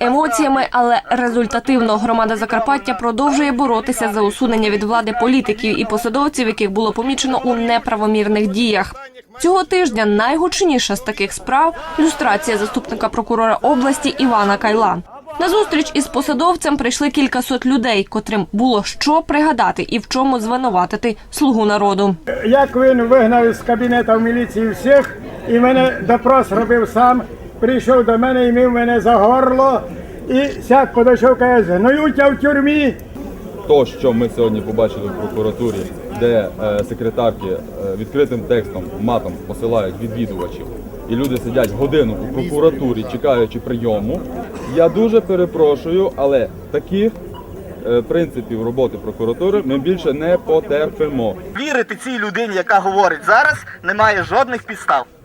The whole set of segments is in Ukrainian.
емоціями, але результативно громада Закарпаття продовжує боротися за усунення від влади політиків і посадовців, яких було помічено у неправомірних діях. Цього тижня найгучніша з таких справ люстрація заступника прокурора області Івана Кайла. На зустріч із посадовцем прийшли кількасот людей, котрим було що пригадати і в чому звинуватити слугу народу. Як він вигнав із кабінету міліції всіх і мене допрос робив сам, прийшов до мене і мив мене за горло. І сяк подійшов, каже, гноють в тюрмі. То, що ми сьогодні побачили в прокуратурі, де е, секретарки е, відкритим текстом матом посилають відвідувачів, і люди сидять годину у прокуратурі, чекаючи прийому. Я дуже перепрошую, але таких е, принципів роботи прокуратури ми більше не потерпимо. Вірити цій людині, яка говорить зараз, немає жодних підстав.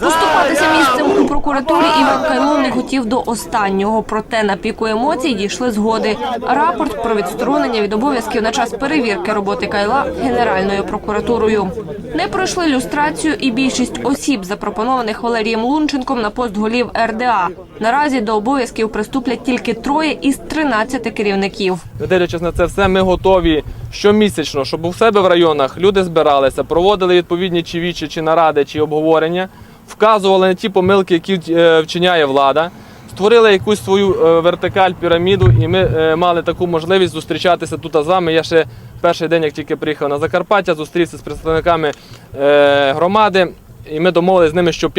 Поступатися місцем у прокуратурі Іван Кайло не хотів до останнього. Проте на піку емоцій дійшли згоди. Рапорт про відсторонення від обов'язків на час перевірки роботи Кайла Генеральною прокуратурою. Не пройшли люстрацію і більшість осіб, запропонованих Валерієм Лунченком на пост голів РДА. Наразі до обов'язків приступлять тільки троє із 13 керівників. Дивлячись на це все, ми готові щомісячно, щоб у себе в районах люди збиралися, проводили відповідні чи вічі, чи наради, чи обговорення, вказували на ті помилки, які е, вчиняє влада, створили якусь свою е, вертикаль, піраміду, і ми е, мали таку можливість зустрічатися тут з вами. Я ще перший день, як тільки приїхав на Закарпаття, зустрівся з представниками е, громади. І ми домовилися з ними що-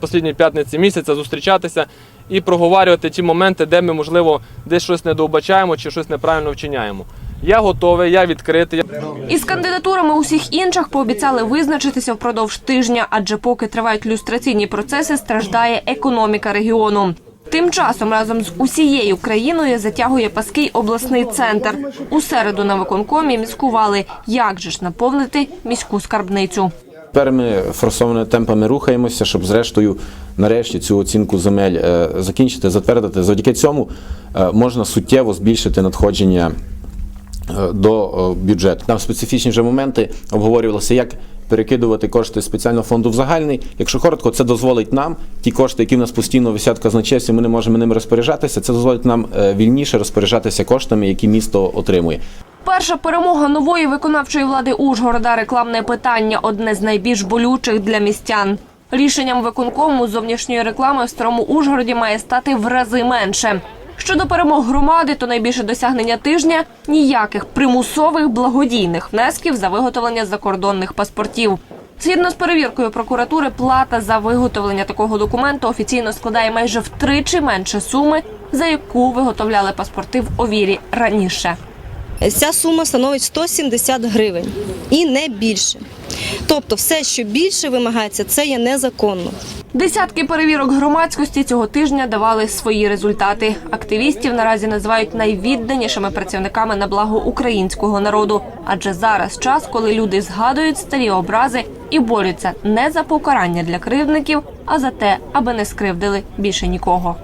послідньої п'ятниці місяця зустрічатися і проговорювати ті моменти, де ми, можливо, десь щось недоубачаємо чи щось неправильно вчиняємо. Я готовий, я відкритий. Із кандидатурами усіх інших пообіцяли визначитися впродовж тижня, адже поки тривають люстраційні процеси, страждає економіка регіону. Тим часом разом з усією країною затягує паски обласний центр. У середу на виконкомі міскували, як же ж наповнити міську скарбницю. Тепер ми форсованими темпами рухаємося, щоб зрештою нарешті цю оцінку земель е, закінчити, затвердити. Завдяки цьому е, можна суттєво збільшити надходження до е, бюджету. Там специфічні вже моменти обговорювалося, як перекидувати кошти спеціального фонду в загальний. Якщо коротко, це дозволить нам ті кошти, які в нас постійно висять в ми не можемо ними розпоряджатися. Це дозволить нам е, вільніше розпоряджатися коштами, які місто отримує. Перша перемога нової виконавчої влади Ужгорода рекламне питання одне з найбільш болючих для містян. Рішенням виконкому зовнішньої реклами в старому Ужгороді має стати в рази менше. Щодо перемог громади, то найбільше досягнення тижня ніяких примусових благодійних внесків за виготовлення закордонних паспортів. Згідно з перевіркою прокуратури, плата за виготовлення такого документу офіційно складає майже втричі менше суми, за яку виготовляли паспорти в овірі раніше. Ця сума становить 170 гривень і не більше. Тобто, все, що більше вимагається, це є незаконно. Десятки перевірок громадськості цього тижня давали свої результати. Активістів наразі називають найвідданішими працівниками на благо українського народу. Адже зараз час, коли люди згадують старі образи і борються не за покарання для кривдників, а за те, аби не скривдили більше нікого.